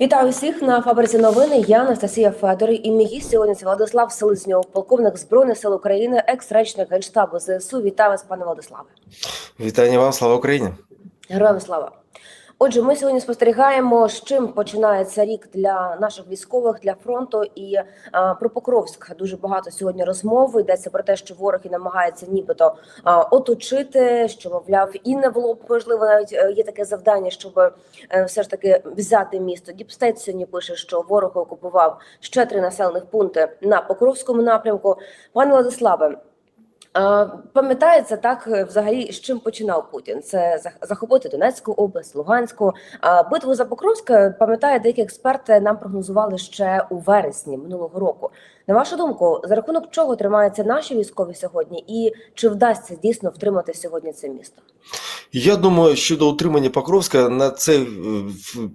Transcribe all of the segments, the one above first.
Вітаю всіх на фабриці новини. Я Анастасія Федор і мій гість сьогодні це Владислав Селезньов, полковник збройних сил України, екс-речник генштабу ЗСУ. Вітаю вас, пане Владиславе. Вітання вам, слава Україні! Героям слава. Отже, ми сьогодні спостерігаємо, з чим починається рік для наших військових для фронту. І а, про Покровськ дуже багато сьогодні розмов. Йдеться про те, що ворог і намагається нібито а, оточити, що мовляв, і не було б можливо, навіть е, є таке завдання, щоб е, все ж таки взяти місто. Діпстейт сьогодні пише, що ворог окупував ще три населених пункти на Покровському напрямку. Пане Владиславе. А, Пам'ятається так, е, взагалі, з чим починав Путін? Це зах- захопити Донецьку область, Луганську. А битву за Покровськ, Пам'ятає деякі експерти нам прогнозували ще у вересні минулого року. На вашу думку, за рахунок чого тримаються наші військові сьогодні, і чи вдасться дійсно втримати сьогодні це місто? Я думаю, щодо утримання Покровська на цей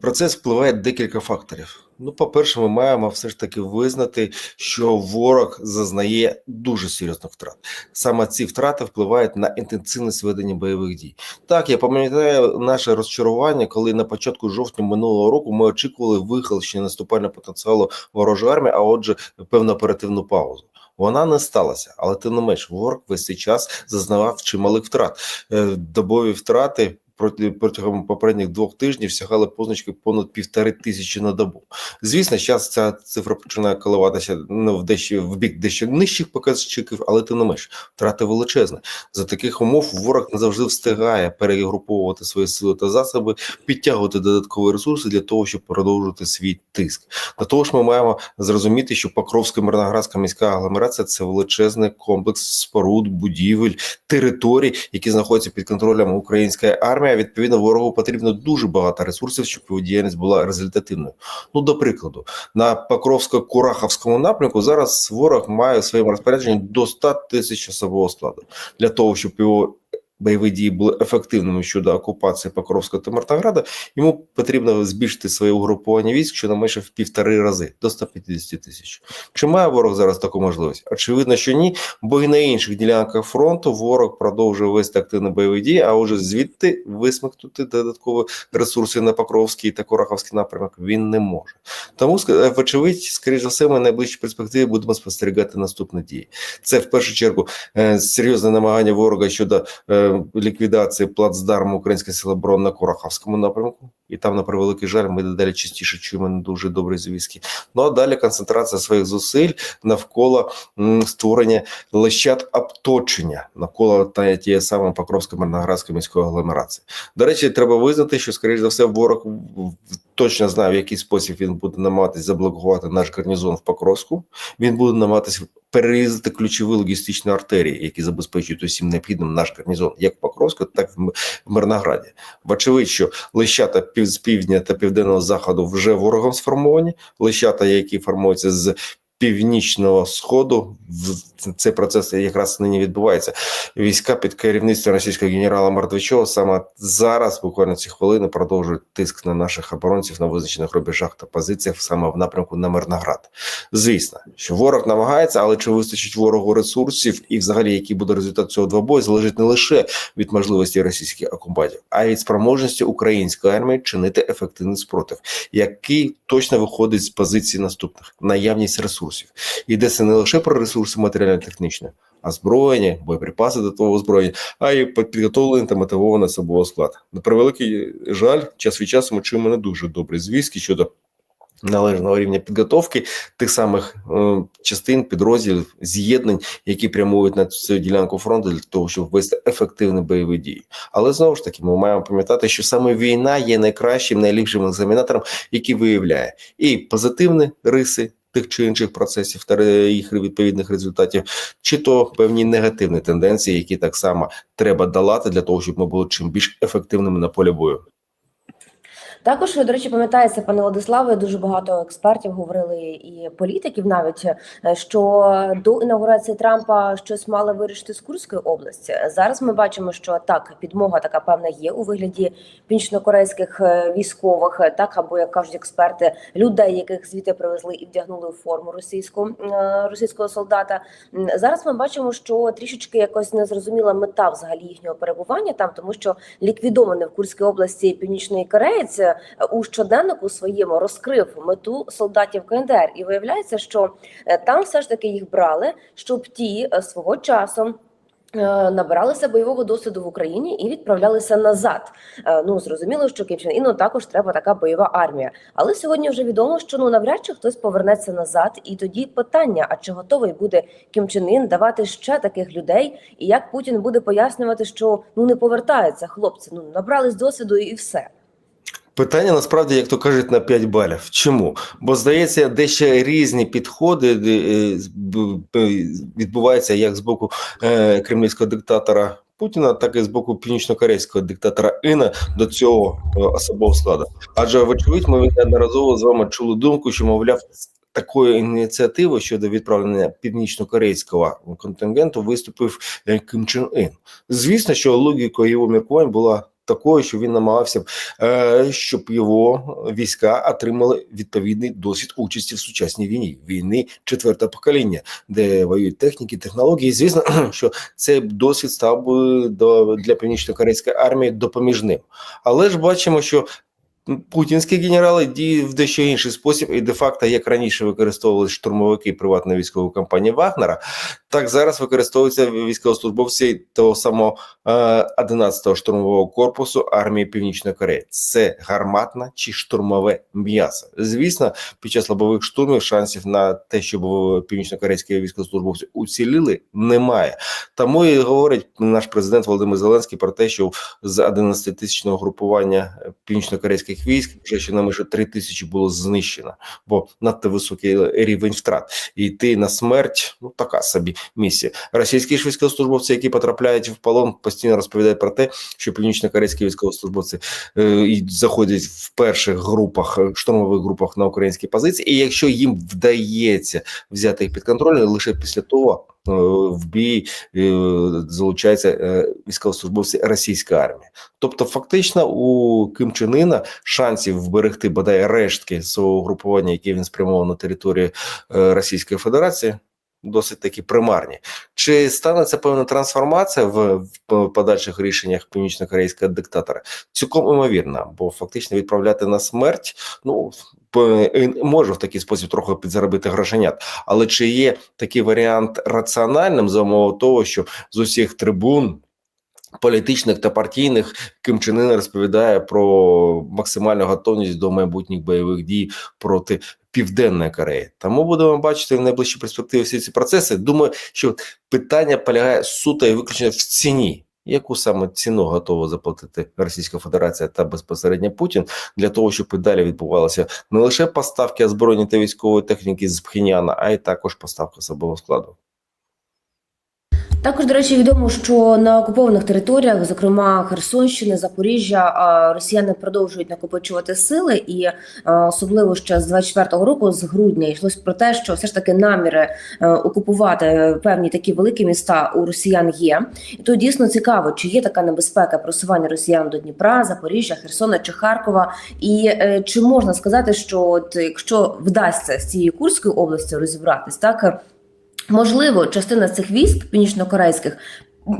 процес впливає декілька факторів. Ну, по-перше, ми маємо все ж таки визнати, що ворог зазнає дуже серйозних втрат. Саме ці втрати впливають на інтенсивність ведення бойових дій. Так, я пам'ятаю наше розчарування, коли на початку жовтня минулого року ми очікували вихолощення наступального потенціалу ворожої армії, а отже, певну оперативну паузу. Вона не сталася, але тим не менш, ворог весь цей час зазнавав чималих втрат. Е, Добові втрати протягом попередніх двох тижнів сягали позначки понад півтори тисячі на добу. Звісно, зараз ця цифра починає коливатися ну, в дещо в бік дещо нижчих показчиків, але тим не менш втрати величезні. За таких умов ворог не завжди встигає перегруповувати свої сили та засоби, підтягувати додаткові ресурси для того, щоб продовжувати свій тиск. До того ж, ми маємо зрозуміти, що Покровська Мирноградська міська агломерація це величезний комплекс споруд, будівель, територій, які знаходяться під контролем української армії. Відповідно, ворогу потрібно дуже багато ресурсів, щоб його діяльність була результативною. Ну, до прикладу, на Покровсько-Кураховському напрямку зараз ворог має в своєму розпорядженні до 100 тисяч особового складу для того, щоб його бойові дії були ефективними щодо окупації Покровського та Мартаграда, йому потрібно збільшити своє угрупування військ щонайменше в півтори рази до 150 тисяч. Чи має ворог зараз таку можливість? Очевидно, що ні, бо і на інших ділянках фронту ворог продовжує вести активні бойові дії, а отже, звідти висмикнути додаткові ресурси на Покровський та Кураховський напрямок він не може. Тому, ск- вочевидь, скоріш за все, ми в найближчій перспективі будемо спостерігати наступні дії. Це в першу чергу е, серйозне намагання ворога щодо е, ліквідації плацдарму Української сили оборони на Кураховському напрямку, і там, на превеликий жаль, ми дедалі частіше чуємо не дуже добрі звістки. Ну а далі концентрація своїх зусиль навколо створення лещат обточення навколо тієї самої Покровської Мирноградської міської агломерації. До речі, треба визнати, що скоріш за все ворог точно знає, в який спосіб він буде намагатись заблокувати наш гарнізон в Покровську. Він буде намагатись перерізати ключові логістичні артерії, які забезпечують усім необхідним наш гарнізон, як в Покровську, так і в Мирнограді. Вочевидь, що лищата з півдня та південного заходу вже ворогом сформовані. Лищата, які формуються з північного сходу, цей процес якраз нині відбувається. Війська під керівництвом російського генерала Мартвичова саме зараз, буквально ці хвилини, продовжують тиск на наших оборонців на визначених рубежах та позиціях саме в напрямку на Мирноград. Звісно, що ворог намагається, але чи вистачить ворогу ресурсів і, взагалі, який буде результат цього двобою, залежить не лише від можливості російських окупантів, а й від спроможності української армії чинити ефективний спротив, який точно виходить з позиції наступних наявність ресурсів. Йдеться не лише про ресурси матеріально-технічні, а зброєння, боєприпаси до того озброєння, а й підготовлений та мотивований особовий склад. На превеликий жаль, час від часу ми чуємо не дуже добрі звістки щодо належного рівня підготовки тих самих е, частин, підрозділів, з'єднань, які прямують на цю ділянку фронту для того, щоб вести ефективні бойові дії. Але знову ж таки, ми маємо пам'ятати, що саме війна є найкращим, найліпшим екзаменатором, який виявляє і позитивні риси. Тих чи інших процесів та їх відповідних результатів, чи то певні негативні тенденції, які так само треба долати для того, щоб ми були чим більш ефективними на полі бою. Також, до речі, пам'ятається, пане Владиславе, дуже багато експертів говорили і політиків навіть, е, що до інаугурації Трампа щось мали вирішити з Курської області. Зараз ми бачимо, що так, підмога така певна є у вигляді північнокорейських е, військових, е, так або як кажуть експерти, людей, яких звідти привезли і вдягнули у форму російську російського солдата. Зараз ми бачимо, що трішечки якось незрозуміла мета взагалі їхнього перебування там, тому що ліквідований в Курській області північний кореєць. У щоденнику своєму розкрив мету солдатів КНДР, і виявляється, що е, там все ж таки їх брали, щоб ті е, свого часу. е, Набиралися бойового досвіду в Україні і відправлялися назад. Ну зрозуміло, що Кім Чен Іну також треба така бойова армія. Але сьогодні вже відомо, що ну навряд чи хтось повернеться назад. І тоді питання: а чи готовий буде Кім Чен Ін давати ще таких людей? І як Путін буде пояснювати, що ну не повертаються хлопці? Ну набрались досвіду і все. Питання насправді, як то кажуть, на 5 балів. Чому? Бо здається, дещо різні підходи е, відбуваються як з боку е, кремлівського диктатора Путіна, так і з боку північно-корейського диктатора Іна до цього е, особового складу. Адже, вочевидь, ми неодноразово з вами чули думку, що мовляв. Такою ініціативою щодо відправлення північно-корейського контингенту виступив Ким Чен Ін. Звісно, що логікою його міркувань була такою, що він намагався е, щоб його війська отримали відповідний досвід участі в сучасній війні, війни четвертого покоління, де воюють техніки, технології. Звісно, що цей досвід став би до для північно-корейської армії допоміжним. Але ж бачимо, що Путінські генерали діють в дещо інший спосіб, і де-факто, як раніше використовували штурмовики приватної військової компанії Вагнера, так зараз використовуються військовослужбовці того самого е, 11-го штурмового корпусу армії Північної Кореї. Це гарматна чи штурмове м'ясо. Звісно, під час лобових штурмів шансів на те, щоб північно-корейські військовослужбовці уціліли, немає. Тому і говорить наш президент Володимир Зеленський про те, що з 11-тисячного групування північно-корейських військ вже щонайменше 3 тисячі було знищено, бо надто високий рівень втрат. І йти на смерть ну така собі місія. Російські ж військовослужбовці, які потрапляють в полон, постійно розповідають про те, що північно-корейські військовослужбовці е, заходять в перших групах, е, штурмових групах на українські позиції. І якщо їм вдається взяти їх під контроль, лише після того. е, В бій залучаються е, військовослужбовці російської армії, тобто фактично у Ким Чен Іна шансів вберегти бодай рештки свого групування, яке він спрямував на територію е, Російської Федерації, досить такі примарні. Чи станеться певна трансформація в, подальших рішеннях північно-корейського диктатора? Цілком імовірно, бо фактично відправляти на смерть, ну може в такий спосіб трохи підзаробити грошенят. Але чи є такий варіант раціональним за умови того, що з усіх трибун політичних та партійних Ким Чен Ын розповідає про максимальну готовність до майбутніх бойових дій проти Південної Кореї. Тому будемо бачити в найближчій перспективі всі ці процеси. Думаю, що питання полягає суто і виключно в ціні. Яку саме ціну готова заплатити Російська Федерація та безпосередньо Путін для того, щоб і далі відбувалися не лише поставки озброєння та військової техніки з Пхеняна, а й також поставка особового складу. Також, до речі, відомо, що на окупованих територіях, зокрема Херсонщини, Запоріжжя, росіяни продовжують накопичувати сили, і особливо ще з 24-го року, з грудня, йшлось про те, що все ж таки наміри е, окупувати певні такі великі міста у росіян є. І то дійсно цікаво, чи є така небезпека просування росіян до Дніпра, Запоріжжя, Херсона чи Харкова, і е, чи можна сказати, що от якщо вдасться з цією Курською областю розібратись, так можливо, частина цих військ північнокорейських.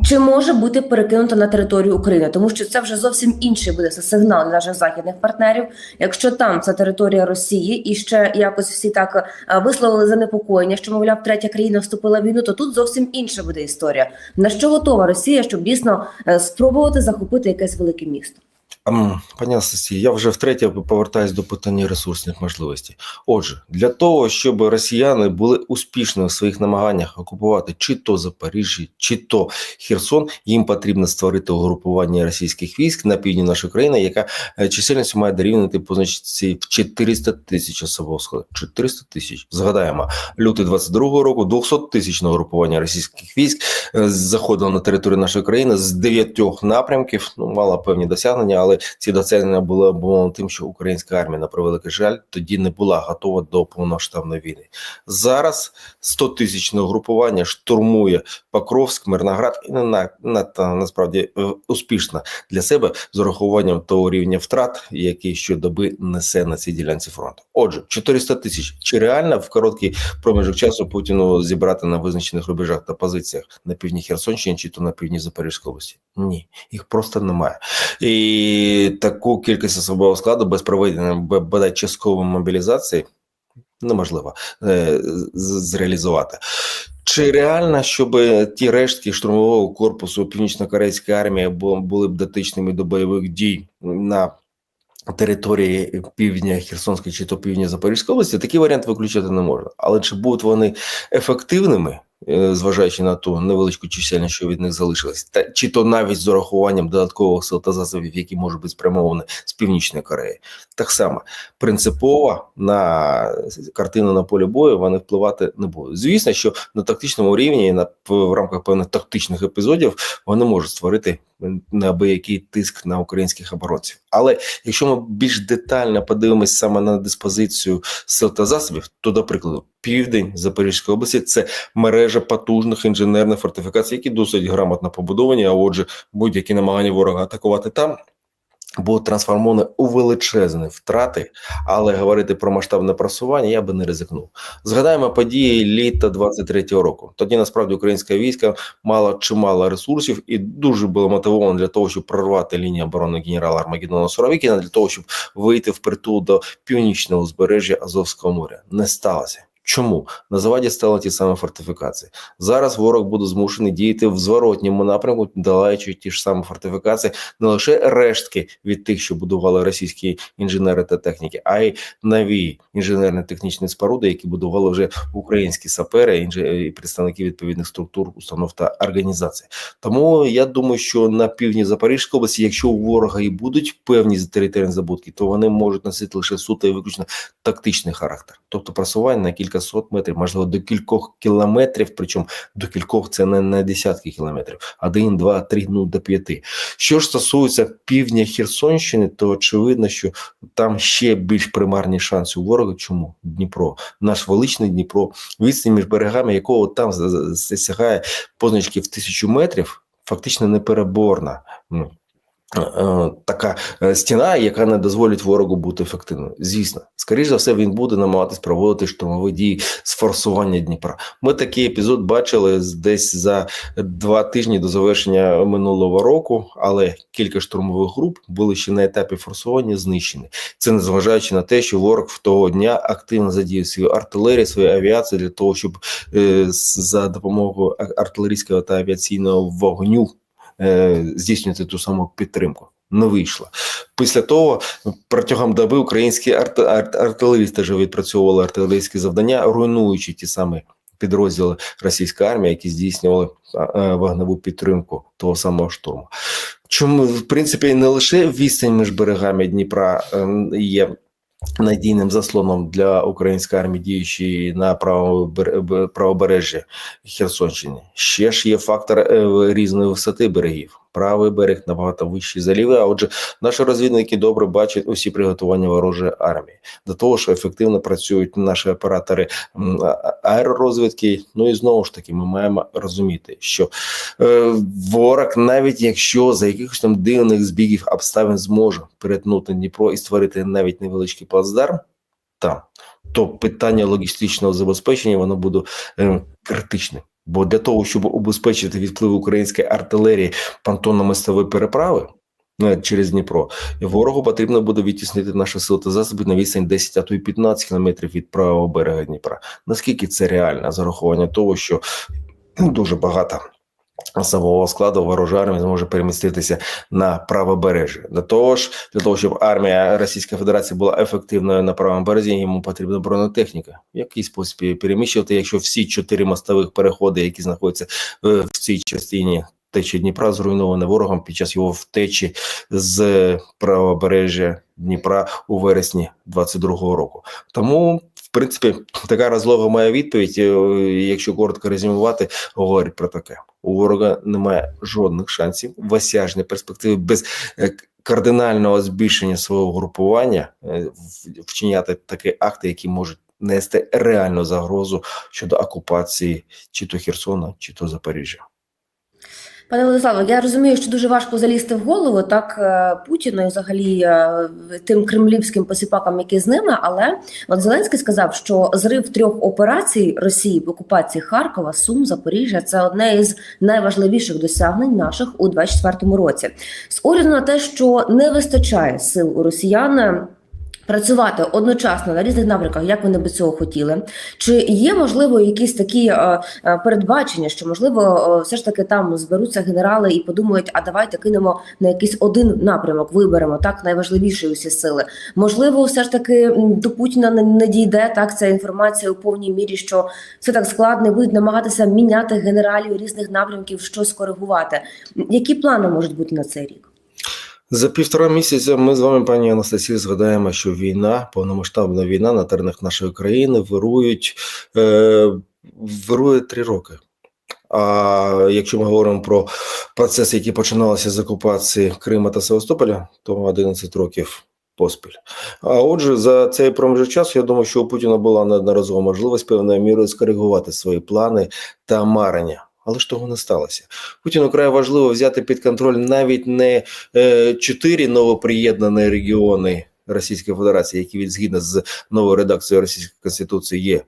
Чи може бути перекинута на територію України, тому що це вже зовсім інший буде сигнал наших західних партнерів. Якщо там це територія Росії, і ще якось всі так е, висловили занепокоєння, що мовляв, третя країна вступила в війну, то тут зовсім інша буде історія. На що готова Росія, щоб дійсно е, спробувати захопити якесь велике місто? Пані Анастасія, я вже втретє повертаюсь до питання ресурсних можливостей. Отже, для того, щоб росіяни були успішними в своїх намаганнях окупувати чи то Запоріжжя, чи то Херсон, їм потрібно створити угрупування російських військ на півдні нашої країни, яка е, чисельністю має дорівнювати позначці в 400 тисяч особового складу. 400 тисяч. Згадаємо, лютий 22-го року 200 тисячного угрупування російських військ е, заходило на територію нашої країни з дев'ятьох напрямків. Ну, мало певні досягнення, але ці досягнення були обумовлені тим, що українська армія, на превеликий жаль, тоді не була готова до повномасштабної війни. Зараз 100 тисячне угрупування штурмує Покровськ, Мирноград і не на, на, насправді е, успішно для себе з урахуванням того рівня втрат, який щодоби несе на цій ділянці фронту. Отже, 400 тисяч. Чи реально в короткий проміжок часу Путіну зібрати на визначених рубежах та позиціях на півдні Херсонщини чи то на півдні Запорізької області? Ні, їх просто немає. І Таку кількість особового складу без проведення бодай часткової мобілізації неможливо е, зреалізувати. Чи реально, щоб ті рештки штурмового корпусу північно-корейської армії були б дотичними до бойових дій на території півдня Херсонської чи то півдня Запорізької області, такий варіант виключати не можна. Але чи будуть вони ефективними, зважаючи на ту невеличку чисельність, що від них залишилось, та чи то навіть з урахуванням додаткових сил та засобів, які можуть бути спрямовані з північної Кореї, так само принципово на картину на полі бою вони впливати не будуть. Звісно, що на тактичному рівні, на в рамках певних тактичних епізодів, вони можуть створити неабиякий тиск на українських оборонців. Але якщо ми більш детально подивимось саме на диспозицію сил та засобів, то, до прикладу, південь Запорізької області це мережа потужних інженерних фортифікацій, які досить грамотно побудовані. А отже, будь-які намагання ворога атакувати там. Будуть трансформовані у величезні втрати, але говорити про масштабне просування я би не ризикнув. Згадаємо події літа 23-го року. Тоді насправді українське військо мало чимало ресурсів і дуже було мотивовано для того, щоб прорвати лінію оборони генерала Армагеддона Суровікіна, для того, щоб вийти в притул до північного узбережжя Азовського моря. Не сталося. Чому на заваді стали ті самі фортифікації? Зараз ворог буде змушений діяти в зворотньому напрямку, долаючи ті ж самі фортифікації, не лише рештки від тих, що будували російські інженери та техніки, а й нові інженерно-технічні споруди, які будували вже українські сапери інже- представники відповідних структур, установ та організацій. Тому я думаю, що на півдні Запорізької області, якщо у ворога і будуть певні територіальні забутки, то вони можуть носити лише суто і виключно тактичний характер, тобто просування на кілька сот метрів, можливо, до кількох кілометрів. Причому до кількох це не на десятки кілометрів, один, два, три, ну до п'яти. Що ж стосується півдня Херсонщини, то очевидно, що там ще більш примарні шанси у ворога. Чому Дніпро, наш величний Дніпро, відстань між берегами, якого там сягає позначки в тисячу метрів, фактично непереборна. Е, Така е, стіна, яка не дозволить ворогу бути ефективною. Звісно, скоріш за все, він буде намагатись проводити штурмові дії з форсування Дніпра. Ми такий епізод бачили десь за два тижні до завершення минулого року, але кілька штурмових груп були ще на етапі форсування знищені. Це незважаючи на те, що ворог в того дня активно задіяв свою артилерію, свою авіацію для того, щоб е, за допомогою артилерійського та авіаційного вогню е, здійснювати ту саму підтримку. Не вийшло. Після того протягом доби українські арт, арт, артилерісти вже відпрацьовували артилерійські завдання, руйнуючи ті самі підрозділи російської армії, які здійснювали а, вогневу підтримку того самого штурму. Чому в принципі не лише відстань між берегами Дніпра ем, є надійним заслоном для української армії, діючої на правобережжі Херсонщини. Ще ж є фактор е, різної висоти берегів. Правий берег набагато вищий за лівий, а отже, наші розвідники добре бачать усі приготування ворожої армії. До того ж, ефективно працюють наші оператори аеророзвідки. Ну і знову ж таки, ми маємо розуміти, що е, ворог, навіть якщо за якихось там дивних збігів обставин зможе перетнути Дніпро і створити навіть невеличкий плацдарм там, то питання логістичного забезпечення воно буде е, критичним. Бо для того, щоб убезпечити відплив української артилерії понтонно-мостової переправи е, через Дніпро, ворогу потрібно буде відтіснити наші сили та засоби на відстань 10, а то й 15 кілометрів від правого берега Дніпра. Наскільки це реально з урахуванням того, що ну, дуже багато особового складу ворожої армії зможе переміститися на правобережжя. Для того ж, для того, щоб армія Російської Федерації була ефективною на правому березі, йому потрібна бронетехніка. В який спосіб переміщувати, якщо всі чотири мостових переходи, які знаходяться е, в цій частині течі Дніпра, зруйновані ворогом під час його втечі з правобережжя Дніпра у вересні 22-го року. Тому. Принципі, така розлога моя відповідь, е, якщо коротко резюмувати, говорить про таке: у ворога немає жодних шансів в осяжній перспективі без е, кардинального збільшення свого групування е, вчиняти такі акти, які можуть нести реальну загрозу щодо окупації чи то Херсона, чи то Запоріжжя. Пане Владиславе, я розумію, що дуже важко залізти в голову так е, Путіну і взагалі е, тим кремлівським посіпакам, які з ними. Але от Зеленський сказав, що зрив трьох операцій Росії в окупації Харкова, Сум, Запоріжжя це одне із найважливіших досягнень наших у 24-му році. З огляду на те, що не вистачає сил у росіян. Працювати одночасно на різних напрямках, як вони би цього хотіли, чи є можливо якісь такі е, е, передбачення, що можливо е, все ж таки там зберуться генерали і подумають, а давайте кинемо на якийсь один напрямок, виберемо так найважливіші усі сили. Можливо, все ж таки до Путіна не, не дійде так ця інформація у повній мірі, що все так складно, і будуть намагатися міняти генералів різних напрямків, щось коригувати. Які плани можуть бути на цей рік? За півтора місяця ми з вами, пані Анастасія, згадаємо, що війна, повномасштабна війна на теренах нашої країни вирують, е, вирує три роки. А якщо ми говоримо про процеси, які починалися з окупації Крима та Севастополя, то 11 років поспіль. А отже, за цей проміжок часу, я думаю, що у Путіна була неодноразова можливість певною мірою скоригувати свої плани та марення. Але ж того не сталося. Путіну край важливо взяти під контроль навіть не е, чотири новоприєднані регіони Російської Федерації, які від згідно з новою редакцією Російської Конституції є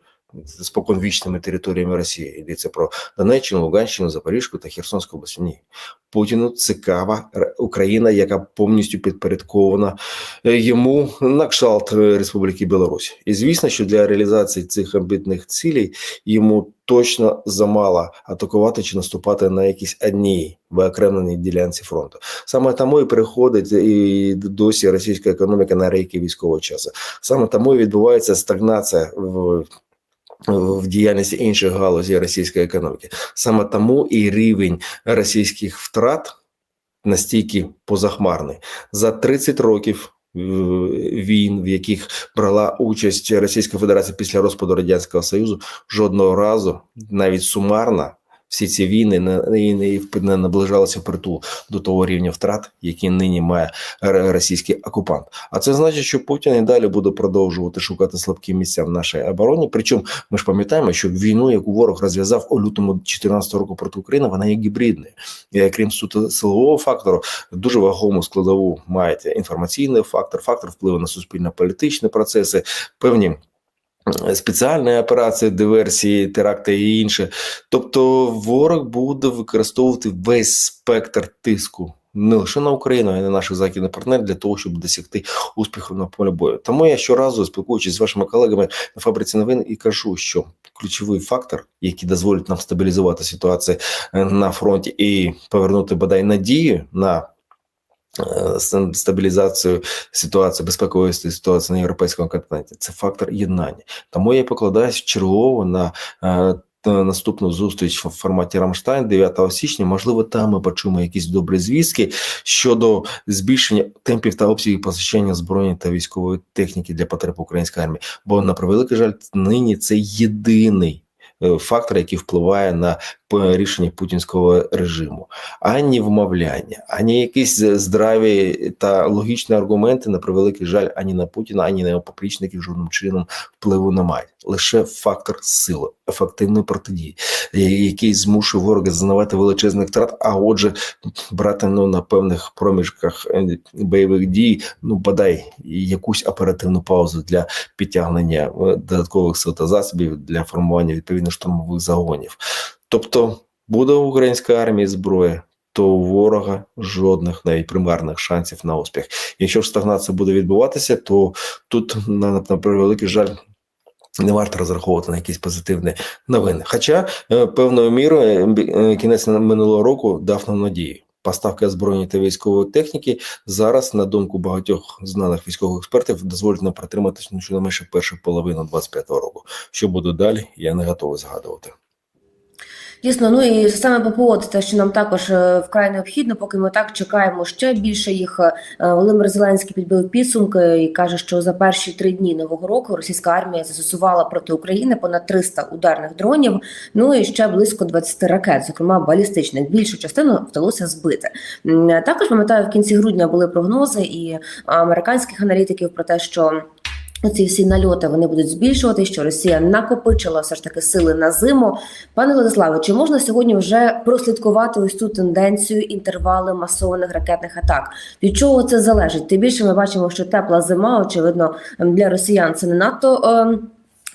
споконвічними територіями Росії. Йдеться про Донеччину, Луганщину, Запорізьку та Херсонську область. Ні. Путіну цікава Україна, яка повністю підпорядкована е, йому на кшталт е, Республіки Білорусь. І звісно, що для реалізації цих амбітних цілей йому точно замало атакувати чи наступати на якійсь одній виокремленій ділянці фронту. Саме тому і переходить і досі російська економіка на рейки військового часу. Саме тому і відбувається стагнація в. В діяльності інших галузей російської економіки. Саме тому і рівень російських втрат настільки позахмарний. За 30 років е, війн, в яких брала участь Російська Федерація після розпаду радянського союзу, жодного разу, навіть сумарно, всі ці війни не, наближалися впритул до того рівня втрат, який нині має російський окупант. А це значить, що Путін і далі буде продовжувати шукати слабкі місця в нашій обороні. Причому ми ж пам'ятаємо, що війну, яку ворог розв'язав у лютому 2014 року проти України, вона є гібридною. І крім суто силового фактору, дуже вагому складову маєте інформаційний фактор, фактор впливу на суспільно-політичні процеси, певні. Спеціальні операції, диверсії, теракти і інше. Тобто, ворог буде використовувати весь спектр тиску не лише на Україну, а й на наших західних партнерів для того, щоб досягти успіху на полі бою. Тому я щоразу спілкуючись з вашими колегами на фабриці новин і кажу, що ключовий фактор, який дозволить нам стабілізувати ситуацію е, на фронті і повернути бодай надію на стабілізацію ситуації безпекової ситуації на європейському континенті. Це фактор єднання. Тому я покладаюсь чергово на. е, Наступну зустріч в форматі Рамштайн 9 січня. Можливо, там ми почуємо якісь добрі звістки щодо збільшення темпів та обсягів постачання збройної та військової техніки для потреб української армії. Бо на превеликий жаль, нині це єдиний е, фактор, який впливає на рішення путінського режиму, ані вмовляння, ані якісь здраві та логічні аргументи на превеликий жаль, ані на Путіна, ані на його поплічників жодним чином впливу не мають. Лише фактор сили, ефективної протидії, е, який змушує ворога зазнавати величезних втрат, а отже, брати ну на певних проміжках е, бойових дій, ну бодай якусь оперативну паузу для підтягнення е, додаткових сил та засобів для формування відповідно штурмових загонів. Тобто буде у української армії зброя, то у ворога жодних навіть примарних шансів на успіх. Якщо ж стагнація буде відбуватися, то тут на, на, превеликий жаль. Не варто розраховувати на якісь позитивні новини. Хоча е, певною мірою е, е, кінець минулого року дав нам надію. Поставки збройної та військової техніки зараз, на думку багатьох знаних військових експертів, дозволить нам протриматися щонайменше першу половину 25-го року. Що буде далі, я не готовий згадувати. Дійсно, ну і саме ППО це те, що нам також е, вкрай необхідно, поки ми так чекаємо ще більше їх. Е, Володимир Зеленський підбив підсумки і каже, що за перші три дні нового року російська армія застосувала проти України понад 300 ударних дронів. Ну і ще близько 20 ракет, зокрема балістичних. Більшу частину вдалося збити. Також пам'ятаю, в кінці грудня були прогнози і американських аналітиків про те, що. Оці всі нальоти вони будуть збільшувати, що Росія накопичила все ж таки сили на зиму. Пане Владиславе, чи можна сьогодні вже прослідкувати ось цю тенденцію інтервали масованих ракетних атак? Від чого це залежить? Тим більше ми бачимо, що тепла зима, очевидно, для росіян це не надто. ем,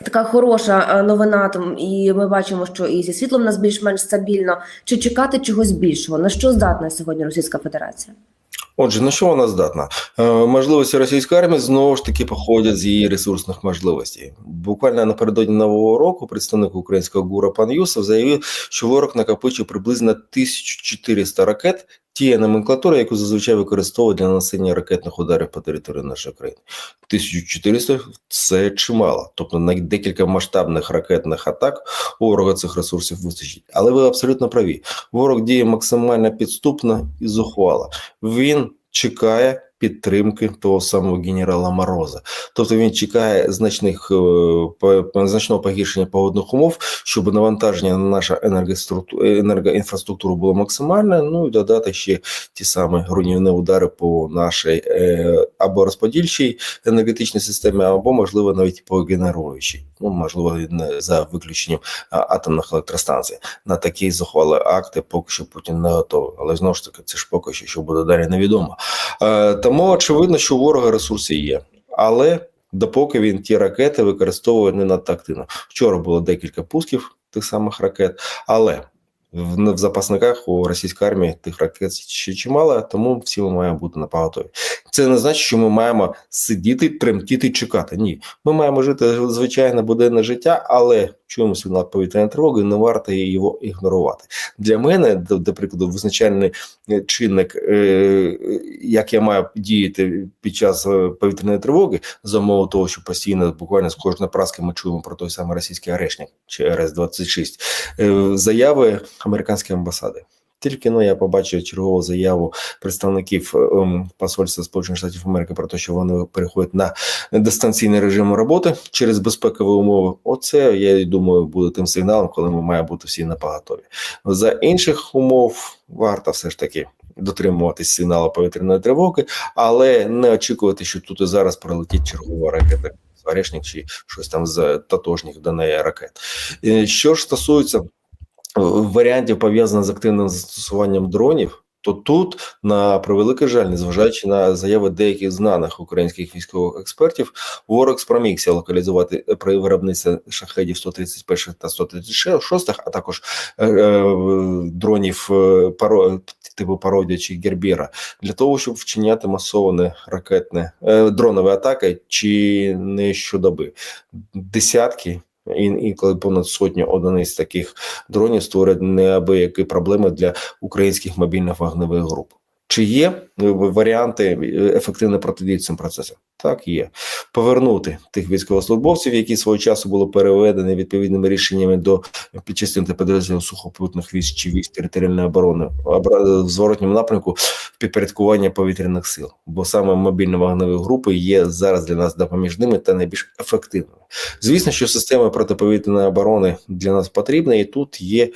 Така хороша е, новина, там і ми бачимо, що і зі світлом у нас більш-менш стабільно. Чи чекати чогось більшого? На що здатна сьогодні Російська Федерація? Отже, на що вона здатна? Е, Можливості російської армії знову ж таки походять з її ресурсних можливостей. Буквально напередодні нового року представник українського ГУРа пан Юсов заявив, що ворог накопичив приблизно 1400 ракет. Тієї номенклатури, яку зазвичай використовують для нанесення ракетних ударів по території нашої країни. 1400 – це чимало. Тобто на декілька масштабних ракетних атак у ворога цих ресурсів вистачить. Але ви абсолютно праві. Ворог діє максимально підступно і зухвало. Він чекає підтримки того самого генерала Мороза. Тобто він чекає значних е, значного погіршення погодних умов, щоб навантаження на нашу енергострукту- енергоінфраструктуру було максимальне. Ну і додати ще ті самі руйнівні удари по нашій е, або розподільчій енергетичній системі, або можливо навіть по генеруючій. Ну можливо, не за виключенням атомних електростанцій. На такі зухвали акти поки що Путін не готовий. Але знову ж таки, це ж поки що що буде далі невідомо. Е, тому очевидно, що у ворога ресурси є, але допоки він ті ракети використовує не надто активно. Вчора було декілька пусків тих самих ракет, але в, в запасниках у російської армії тих ракет ще чимало, тому всі ми маємо бути на поготові. Це не значить, що ми маємо сидіти, тремтіти, чекати. Ні, ми маємо жити звичайне буденне життя, але чуємо сигнал повітряної тривоги, не варто його ігнорувати. Для мене, до, прикладу, визначальний е, чинник, е, як я маю діяти під час е, повітряної тривоги, за умови того, що постійно буквально з кожної праски ми чуємо про той самий російський арешник чи РС-26, е, заяви американської амбасади. Тільки ну я побачив чергову заяву представників ем, посольства Сполучених Штатів Америки про те, що вони переходять на дистанційний режим роботи через безпекові умови. Оце я думаю буде тим сигналом, коли ми маємо бути всі на поготові. За інших умов варто все ж таки дотримуватись сигналу повітряної тривоги, але не очікувати, що тут і зараз прилетить чергова ракета. Орешник чи щось там з тотожніх до неї ракет. Е, Що ж стосується е, варіантів пов'язаних з активним застосуванням дронів. То тут, на превеликий жаль, незважаючи на заяви деяких знаних українських військових експертів, ворог спромігся локалізувати при виробництві шахедів 131 та 136, а також е, е, дронів е, паро, типу пародія чи Гербера, для того, щоб вчиняти масоване ракетне е, дронові атаки, чи не щодоби десятки. І інколи понад сотню одиниць таких дронів створить неабиякі проблеми для українських мобільних вогневих груп. Чи є варіанти е, ефективно протидії цим процесам? Так, є. Повернути тих військовослужбовців, які свого часу були переведені відповідними рішеннями до підчастин та підрозділів сухопутних військ чи військ територіальної оборони в зворотньому напрямку підпорядкування повітряних сил. Бо саме мобільні вогневі групи є зараз для нас допоміжними та найбільш ефективними. Звісно, що система протиповітряної оборони для нас потрібна, і тут є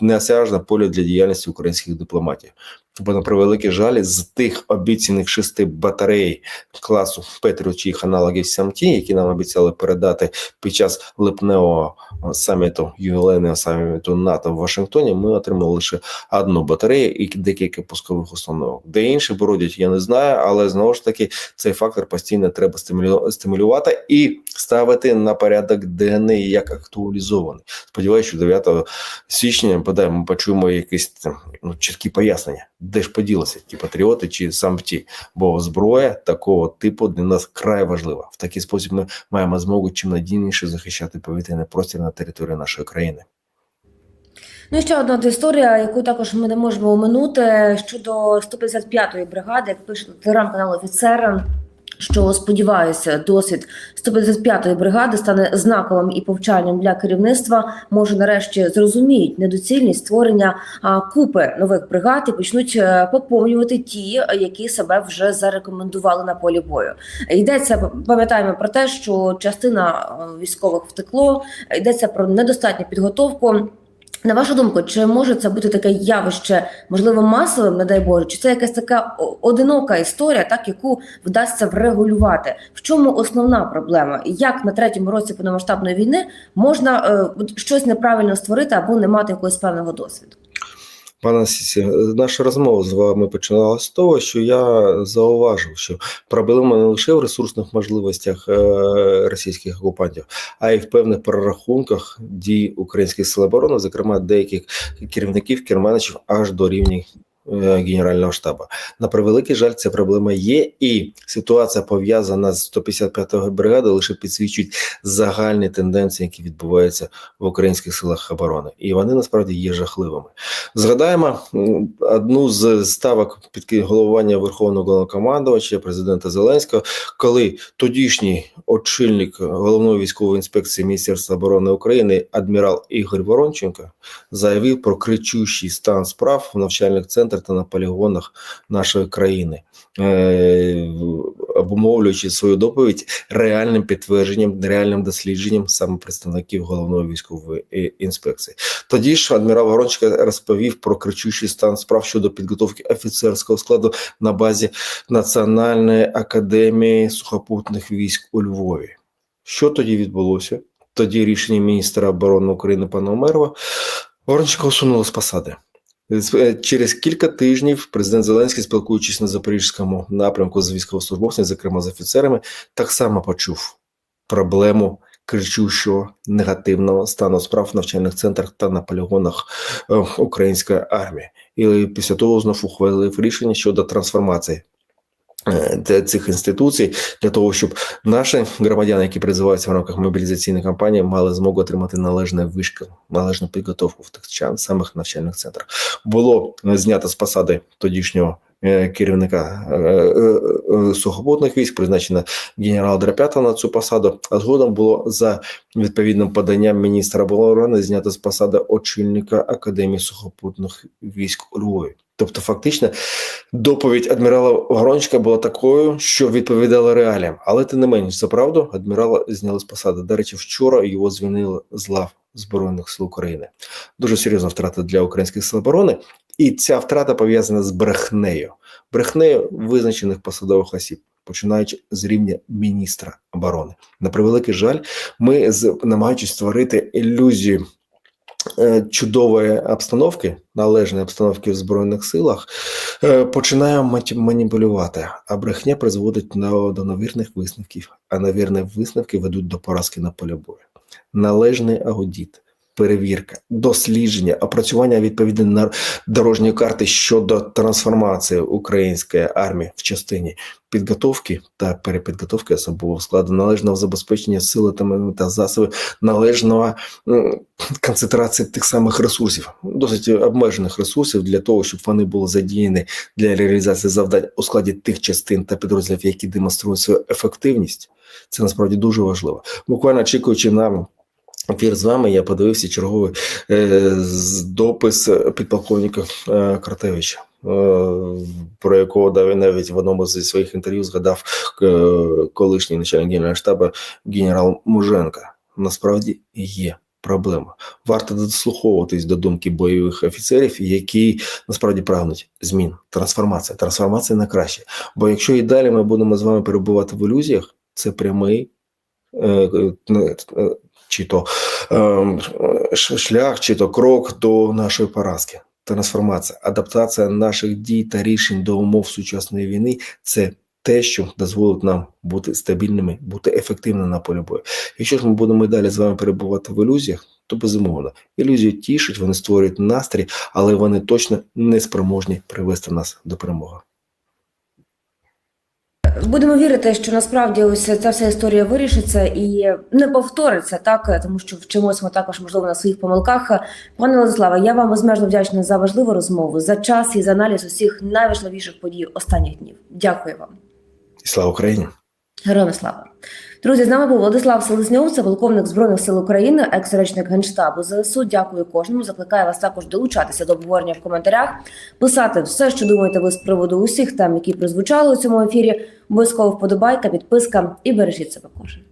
неосяжне поле для діяльності українських дипломатів. Бо на превеликий жаль, з тих обіцяних шести батарей класу Петріот чи їх аналогів САМТі, які нам обіцяли передати під час липневого саміту ювілейного саміту НАТО в Вашингтоні, ми отримали лише одну батарею і декілька пускових установок. Де інші бродять, я не знаю, але знову ж таки цей фактор постійно треба стимулювати і ставити на порядок денний як актуалізований. Сподіваюся, що 9 січня подай, ми почуємо якісь ну, чіткі пояснення, де ж поділися ті патріоти чи самті. Бо зброя такого типу для нас край важлива. В такий спосіб ми маємо змогу чим надійніше захищати повітряний простір на території нашої країни. Ну і ще одна історія, яку також ми не можемо оминути щодо 155-ї бригади, як пише телеграм-канал офіцера. Що сподіваюся, досвід 155-ї бригади стане знаковим і повчальним для керівництва. Може, нарешті зрозуміють недоцільність створення купи нових бригад і почнуть е, поповнювати ті, які себе вже зарекомендували на полі бою. Йдеться, пам'ятаємо про те, що частина е, військових втекло. Йдеться про недостатню підготовку. На вашу думку, чи може це бути таке явище, можливо, масовим, не дай Боже, чи це якась така одинока історія, так яку вдасться врегулювати? В чому основна проблема? Як на третьому році повномасштабної війни можна е, щось неправильно створити або не мати якогось певного досвіду? Пане Сісі, наша розмова з вами починалася з того, що я зауважив, що проблема не лише в ресурсних можливостях е, російських окупантів, а й в певних прорахунках дій українських сил оборони, зокрема деяких керівників, керманичів аж до рівня Генерального штабу. На превеликий жаль, ця проблема є, і ситуація пов'язана з 155-ю бригадою лише підсвічують загальні тенденції, які відбуваються в українських силах оборони, і вони насправді є жахливими. Згадаємо одну з ставок під головування Верховного Головнокомандувача, президента Зеленського, коли тодішній очільник головної військової інспекції Міністерства оборони України адмірал Ігор Воронченко заявив про кричущий стан справ в навчальних центрах та на полігонах нашої країни, е, обумовлюючи свою доповідь реальним підтвердженням, реальним дослідженням саме представників головної військової е, інспекції. Тоді ж адмірал Воронченко розповів про кричущий стан справ щодо підготовки офіцерського складу на базі Національної академії сухопутних військ у Львові. Що тоді відбулося? Тоді рішення міністра оборони України пана Омерова Воронченко усунули з посади. З- Через кілька тижнів президент Зеленський, спілкуючись на запорізькому напрямку з військовослужбовцями, зокрема з офіцерами, так само почув проблему кричущого негативного стану справ в навчальних центрах та на полігонах е, української армії. І після того знов ухвалив рішення щодо трансформації. Е, Цих інституцій для того, щоб наші громадяни, які призиваються в рамках мобілізаційної кампанії, мали змогу отримати належний вишкіл, належну підготовку в тих самих навчальних центрах. Було е, знято з посади тодішнього е, керівника сухопутних військ, призначено генерала Драпята на цю посаду. А згодом було за відповідним поданням міністра оборони знято з посади очільника Академії сухопутних військ у Львові. Тобто, фактично, доповідь адмірала Ворончика була такою, що відповідала реаліям. Але тим не менш, за правду, адмірала зняли з посади. До речі, вчора його звільнили з лав Збройних сил України. Дуже серйозна втрата для українських сил оборони. І ця втрата пов'язана з брехнею, брехнею визначених посадових осіб, починаючи з рівня міністра оборони. На превеликий жаль, ми з намагаючись створити ілюзію чудової обстановки, належної обстановки в збройних силах, починає починаємо маніпулювати. А брехня призводить до невірних висновків, а невірні висновки ведуть до поразки на полі бою. Належний аудіт. Перевірка, дослідження, опрацювання відповідної дорожньої карти щодо трансформації української армії в частині підготовки та перепідготовки особового складу, належного забезпечення силами та засобів, належного концентрації тих самих ресурсів, досить обмежених ресурсів для того, щоб вони були задіяні для реалізації завдань у складі тих частин та підрозділів, які демонструють свою ефективність. Це насправді дуже важливо. Буквально очікуючи на ефір з вами, я подивився черговий е, допис підполковника е, Кратевича. е, Про якого дав навіть в одному зі своїх інтерв'ю згадав е, колишній начальник генерального штабу генерал Муженка. Насправді є проблема. Варто дослуховуватись до думки бойових офіцерів, які насправді прагнуть змін, трансформація, трансформація на краще. Бо якщо і далі ми будемо з вами перебувати в ілюзіях, це прямий е, е, чи то е, шлях, чи то крок до нашої поразки. Трансформація, адаптація наших дій та рішень до умов сучасної війни це те, що дозволить нам бути стабільними, бути ефективними на полі бою. Якщо ж ми будемо далі з вами перебувати в ілюзіях, то безумовно ілюзії тішать, вони створюють настрій, але вони точно не спроможні привести нас до перемоги. Будемо вірити, що насправді ось ця вся історія вирішиться і не повториться, так тому що вчимось ми також можливо на своїх помилках. Пане Владиславе, я вам безмежно вдячна за важливу розмову, за час і за аналіз усіх найважливіших подій останніх днів. Дякую вам. Слава Україні! Героям слава. Друзі, з нами був Владислав Селезньов, це полковник збройних сил України, екс-речник генштабу ЗСУ. Дякую кожному. Закликаю вас також долучатися до обговорення в коментарях, писати все, що думаєте ви з приводу усіх тем, які прозвучали у цьому ефірі. Обов'язково вподобайка, підписка і бережіть себе кожен.